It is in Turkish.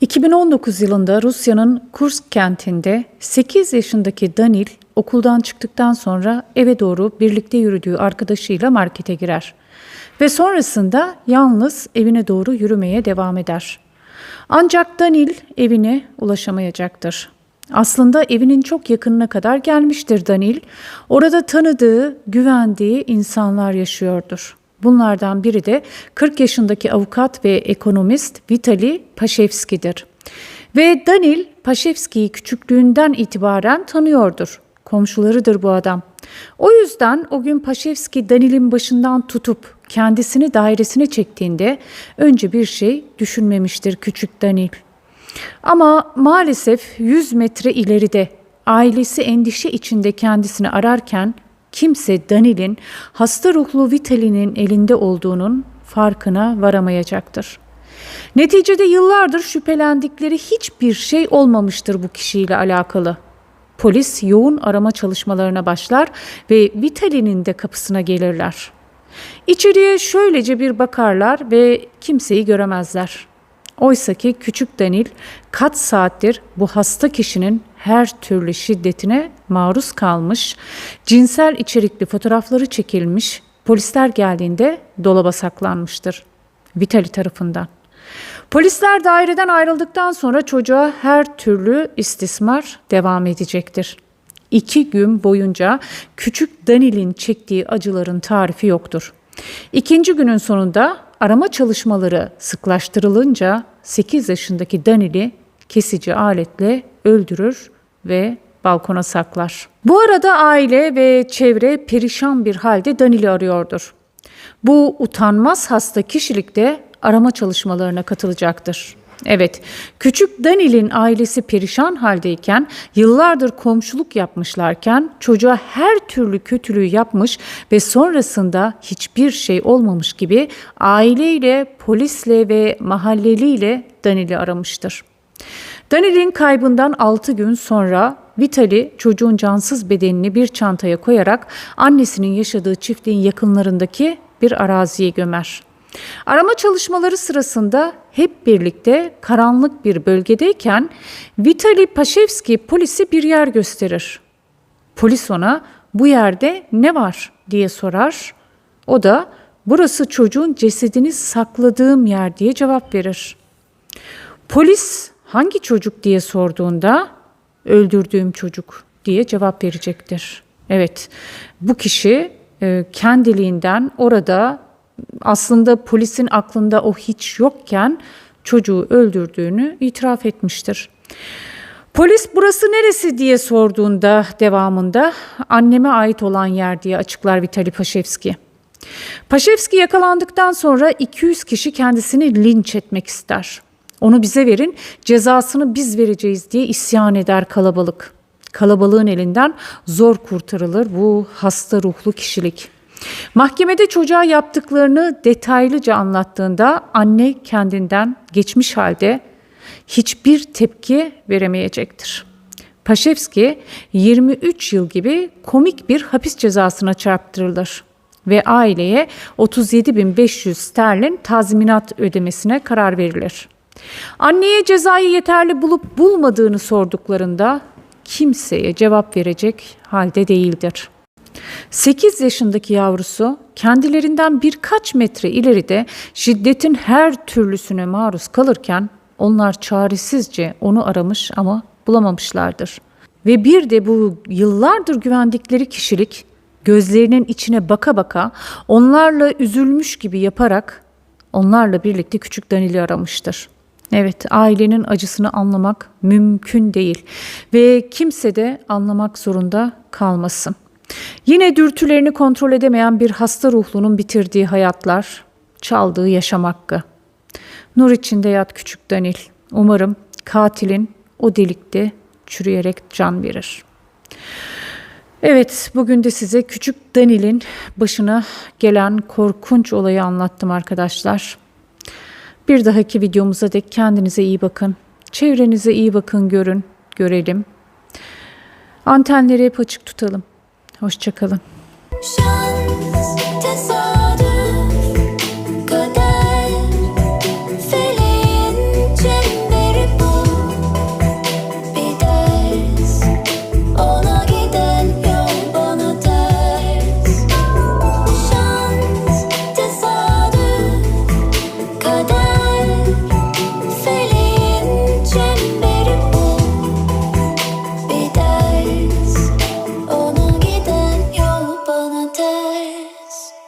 2019 yılında Rusya'nın Kursk kentinde 8 yaşındaki Danil okuldan çıktıktan sonra eve doğru birlikte yürüdüğü arkadaşıyla markete girer ve sonrasında yalnız evine doğru yürümeye devam eder. Ancak Danil evine ulaşamayacaktır. Aslında evinin çok yakınına kadar gelmiştir Danil. Orada tanıdığı, güvendiği insanlar yaşıyordur. Bunlardan biri de 40 yaşındaki avukat ve ekonomist Vitali Paşevski'dir. Ve Danil Paşevski'yi küçüklüğünden itibaren tanıyordur. Komşularıdır bu adam. O yüzden o gün Paşevski Danil'in başından tutup kendisini dairesine çektiğinde önce bir şey düşünmemiştir küçük Danil. Ama maalesef 100 metre ileride ailesi endişe içinde kendisini ararken kimse Danil'in hasta ruhlu Vitali'nin elinde olduğunun farkına varamayacaktır. Neticede yıllardır şüphelendikleri hiçbir şey olmamıştır bu kişiyle alakalı. Polis yoğun arama çalışmalarına başlar ve Vitali'nin de kapısına gelirler. İçeriye şöylece bir bakarlar ve kimseyi göremezler. Oysaki küçük Danil kaç saattir bu hasta kişinin her türlü şiddetine maruz kalmış, cinsel içerikli fotoğrafları çekilmiş, polisler geldiğinde dolaba saklanmıştır. Vitali tarafından. Polisler daireden ayrıldıktan sonra çocuğa her türlü istismar devam edecektir. İki gün boyunca küçük Danil'in çektiği acıların tarifi yoktur. İkinci günün sonunda arama çalışmaları sıklaştırılınca 8 yaşındaki Danil'i kesici aletle öldürür ve balkona saklar. Bu arada aile ve çevre perişan bir halde Danil'i arıyordur. Bu utanmaz hasta kişilik de arama çalışmalarına katılacaktır. Evet, küçük Danil'in ailesi perişan haldeyken, yıllardır komşuluk yapmışlarken çocuğa her türlü kötülüğü yapmış ve sonrasında hiçbir şey olmamış gibi aileyle, polisle ve mahalleliyle Danil'i aramıştır. Danil'in kaybından 6 gün sonra Vitali çocuğun cansız bedenini bir çantaya koyarak annesinin yaşadığı çiftliğin yakınlarındaki bir araziye gömer. Arama çalışmaları sırasında hep birlikte karanlık bir bölgedeyken Vitali Paşevski polisi bir yer gösterir. Polis ona bu yerde ne var diye sorar. O da burası çocuğun cesedini sakladığım yer diye cevap verir. Polis hangi çocuk diye sorduğunda öldürdüğüm çocuk diye cevap verecektir. Evet bu kişi e, kendiliğinden orada aslında polisin aklında o hiç yokken çocuğu öldürdüğünü itiraf etmiştir. Polis burası neresi diye sorduğunda devamında anneme ait olan yer diye açıklar Vitali Paşevski. Paşevski yakalandıktan sonra 200 kişi kendisini linç etmek ister. Onu bize verin, cezasını biz vereceğiz diye isyan eder kalabalık. Kalabalığın elinden zor kurtarılır bu hasta ruhlu kişilik. Mahkemede çocuğa yaptıklarını detaylıca anlattığında anne kendinden geçmiş halde hiçbir tepki veremeyecektir. Paşevski 23 yıl gibi komik bir hapis cezasına çarptırılır ve aileye 37.500 sterlin tazminat ödemesine karar verilir. Anneye cezayı yeterli bulup bulmadığını sorduklarında kimseye cevap verecek halde değildir. 8 yaşındaki yavrusu kendilerinden birkaç metre ileride şiddetin her türlüsüne maruz kalırken onlar çaresizce onu aramış ama bulamamışlardır. Ve bir de bu yıllardır güvendikleri kişilik gözlerinin içine baka baka onlarla üzülmüş gibi yaparak onlarla birlikte küçük Danil'i aramıştır. Evet, ailenin acısını anlamak mümkün değil ve kimse de anlamak zorunda kalmasın. Yine dürtülerini kontrol edemeyen bir hasta ruhlunun bitirdiği hayatlar, çaldığı yaşam hakkı. Nur içinde yat küçük Danil. Umarım katilin o delikte çürüyerek can verir. Evet, bugün de size küçük Danil'in başına gelen korkunç olayı anlattım arkadaşlar. Bir dahaki videomuza dek kendinize iyi bakın. Çevrenize iyi bakın, görün, görelim. Antenleri hep açık tutalım. Hoşçakalın. Shine